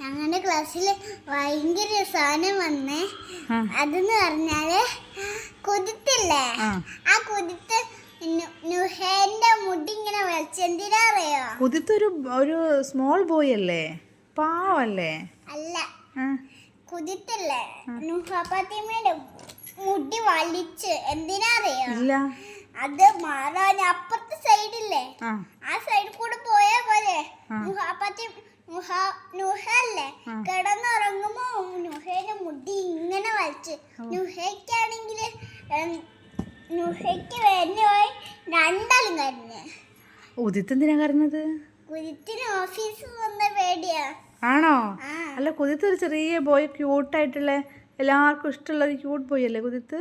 ഞങ്ങളുടെ ക്ലാസ്സിൽ ഭയങ്കര സാധനം വന്നേ. അതെന്ന് പറഞ്ഞാൽ കൊതിത്തില്ലേ? ആ. കൊതിത്ത് നുഹേന്റെ മുടി ഇങ്ങനെ വലിച്ചെന്തിനാ അറിയോ? കുതിത്തൊരു ഒരു സ്മോൾ ബോയ് അല്ലേ? പാവല്ലേ? അല്ല. കുതിത്തില്ലേ? മുടി വലിച്ച്. എന്തിനാ അറിയോ? ഇല്ല. അത് മാറാൻ അപ്പുറത്തെ സൈഡില്ലേ ആ. സൈഡിൽ കൂടെ പോയാ പോലെ ആ. നുഹല്ലേ. കിടന്നുറങ്ങുമ്പോ നുഹയുടെ മുടി ഇങ്ങനെ വലിച്ച്. നുഹയ്ക്കാണെങ്കിൽ നുഹയ്ക്ക് വേണ്ടി പോയി രണ്ടാളും കരഞ്ഞ്. ഉദിത്ത് എന്തിനാ കരഞ്ഞത്? കുരുത്തിന് ഓഫീസിൽ വന്ന പേടിയാ. ആണോ? അല്ല കുതിത്ത് ഒരു ചെറിയ ബോയ് ക്യൂട്ടായിട്ടുള്ള എല്ലാവർക്കും ഇഷ്ടമുള്ള ഒരു ക്യൂട്ട് ബോയ് അല്ലേ കുതിത്ത്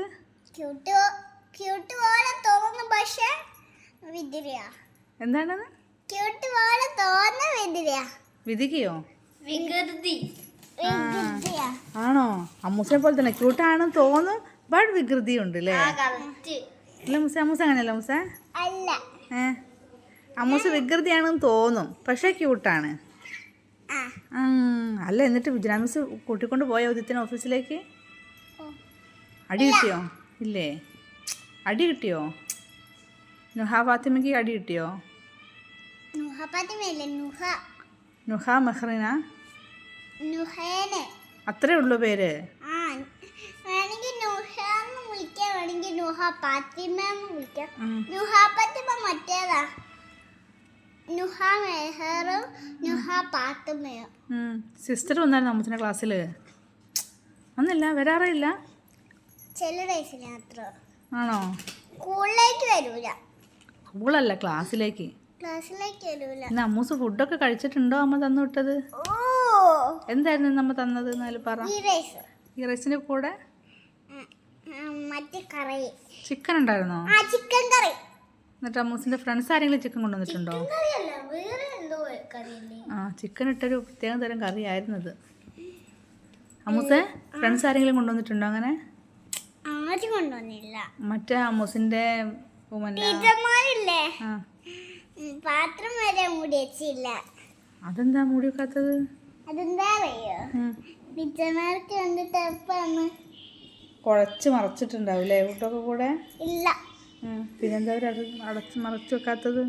ക്യൂട്ട് ക്യൂട്ട് പോലെ തോന്നുന്നു പക്ഷേ വിതിരിയാ എന്താണത്? ക്യൂട്ട് പോലെ തോന്നുന്ന വിതിരിയാ വിധിക്കയോ വികൃതി. ആണോ? അമ്മൂസിനെ പോലെ തന്നെ ക്യൂട്ടാണെന്ന് തോന്നും ബട്ട് വികൃതി ഉണ്ട് അല്ലേ അമ്മൂസ ഇല്ല മുസ അമ്മൂസ അങ്ങനെയല്ല മുസ? അല്ല. ഏ? അമ്മൂസ് വികൃതിയാണെന്ന് തോന്നും. പക്ഷേ ക്യൂട്ടാണ്. അല്ല എന്നിട്ട് വിജനാമിസ് മിസ് കൂട്ടിക്കൊണ്ട് പോയ ഉദിത്തിന് ഓഫീസിലേക്ക്. അടി കിട്ടിയോ? ഇല്ലേ? അടി കിട്ടിയോ? നുഹ ഫാത്തിമയ്ക്ക് അടി കിട്ടിയോ? നുഹ ഫാത്തിമയല്ലേ നുഹ. നുഹ മെഹ്റിന അത്രേ ഉള്ളൂ പേര്? സിസ്റ്റർ വന്നായിരുന്നു അമ്മൂസിന്റെ ക്ലാസ്സിൽ വന്നില്ല വരാറില്ല ചില വയസ്സിൽ മാത്രം. ആണോ? സ്കൂളിലേക്ക് വരൂല. സ്കൂളല്ല ക്ലാസ്സിലേക്ക്. ക്ലാസ്സിലേക്ക് അമ്മൂസ് ഫുഡൊക്കെ കഴിച്ചിട്ടുണ്ടോ അമ്മ തന്നു വിട്ടത്? എന്തായിരുന്നു നമ്മ തന്നത് എന്നാലും പറ. ഈ കൂടെ? ചിക്കൻ ഉണ്ടായിരുന്നോ? Chicken curry. എന്നിട്ട് അമ്മൂസിന്റെ ഫ്രണ്ട്സ് ആരെങ്കിലും ചിക്കൻ കൊണ്ടുവന്നിട്ടുണ്ടോ? ആ ചിക്കൻ ഇട്ടൊരു പ്രത്യേക തരം കറിയായിരുന്നു ആയിരുന്നത് അമ്മൂസെ ഫ്രണ്ട്സ് ആരെങ്കിലും കൊണ്ടുവന്നിട്ടുണ്ടോ അങ്ങനെ? മറ്റേ അമ്മൂസിന്റെ ടീച്ചർമാരില്ലേ? ആ. പാത്രം വരെ മൂടി വെച്ചില്ല. അതെന്താ മൂടി വെക്കാത്തത്? അതെന്താ അറിയോ. ടീച്ചർമാർക്ക് കണ്ടിട്ട് എളുപ്പമാണ് കുഴച്ച് മറച്ചിട്ടുണ്ടാവില്ലേ ഫുഡൊക്കെ കൂടെ? ഇല്ല. പിന്നെന്താ അവർ അടച്ച് മറച്ചു വെക്കാത്തത്?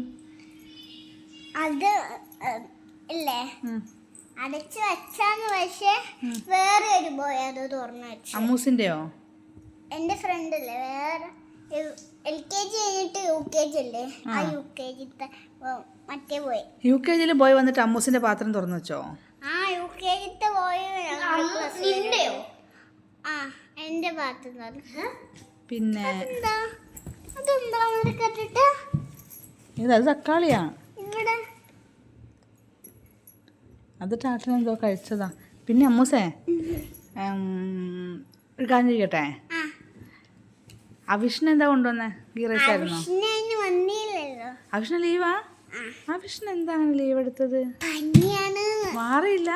അത് ഇല്ലേ. അടച്ചു വെച്ചാന്ന് പക്ഷേ വേറെ ഒരു ബോയ് അത് തുറന്നു വെച്ചു. അമ്മൂസിന്റെയോ? എന്റെ ഫ്രണ്ട് ഇല്ലേ വേറെ എൽ കെ ജി കഴിഞ്ഞിട്ട് യു കെ ജി അല്ലേ? ആ. യു കെ ജിത്തെ മറ്റേ പോയി യു കെ ജിയിൽ പോയി വന്നിട്ട് അമ്മൂസിന്റെ പാത്രം തുറന്നു വെച്ചോ? ആ യു കെ ജിത്തെ പോയി നിന്റെയോ? ആ എന്റെ പാത്രം തുറന്നു. പിന്നെ എന്താ അതെന്താ അവിടെ കണ്ടിട്ട് ഇത് അത് തക്കാളിയാ. ഇവിടെ. അത് എന്തോ കഴിച്ചതാ. പിന്നെ അമ്മൂസേ ഒരു കാര്യം ആ അവിഷ്ണ എന്താ കൊണ്ടുവന്ന? ഗീ റൈസ് ആയിരുന്നോ. അവിഷ്ണ ലീവാ അവിഷ്ണ എന്താണ് ലീവ് എടുത്തത്? മാറിയില്ല?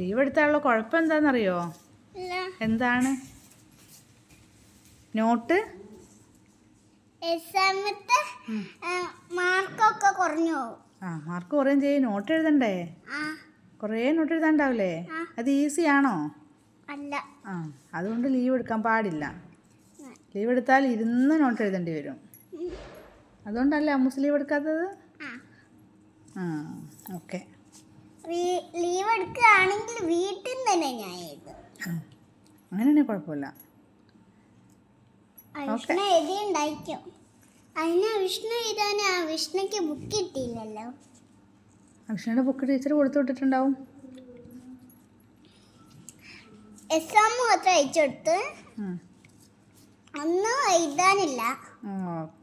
ലീവ് എടുത്താലുള്ള കുഴപ്പം എന്താണെന്നറിയോ എന്താണ്? നോട്ട്? എക്സാമത്തെ മാർക്കൊക്കെ കുറഞ്ഞു പോകും ആ മാർക്ക് കുറയും ചെയ്യും. നോട്ട് എഴുതണ്ടേ? കുറേ നോട്ട് എഴുതാണ്ടാവില്ലേ അത് ഈസി ആണോ? അല്ല. ആ അതുകൊണ്ട് ലീവ് എടുക്കാൻ പാടില്ല. ലീവ് എടുത്താൽ ഇരുന്ന് നോട്ട് എഴുതേണ്ടി വരും. അതുകൊണ്ടല്ലേ അമ്മൂസ് ലീവ് എടുക്കാത്തത്? ആ. ഓക്കെ. ലീവ് എടുക്കുകയാണെങ്കിൽ വീട്ടിൽ തന്നെ ഞാൻ എഴുതും. അങ്ങനെയാണെങ്കിൽ കുഴപ്പമില്ല. വിഷ്ണു എഴുതി ഉണ്ടായിരിക്കും അതിന് വിഷ്ണു എഴുതാൻ ആ വിഷ്ണുക്ക് ബുക്ക് കിട്ടിയില്ലല്ലോ. അവിഷ്ണയുടെ ബുക്ക് ടീച്ചർ കൊടുത്തു വിട്ടിട്ടുണ്ടാവും എക്സാം മാത്രം അയച്ചു കൊടുത്ത് ഒന്നും എഴുതാനില്ല. ഓക്കെ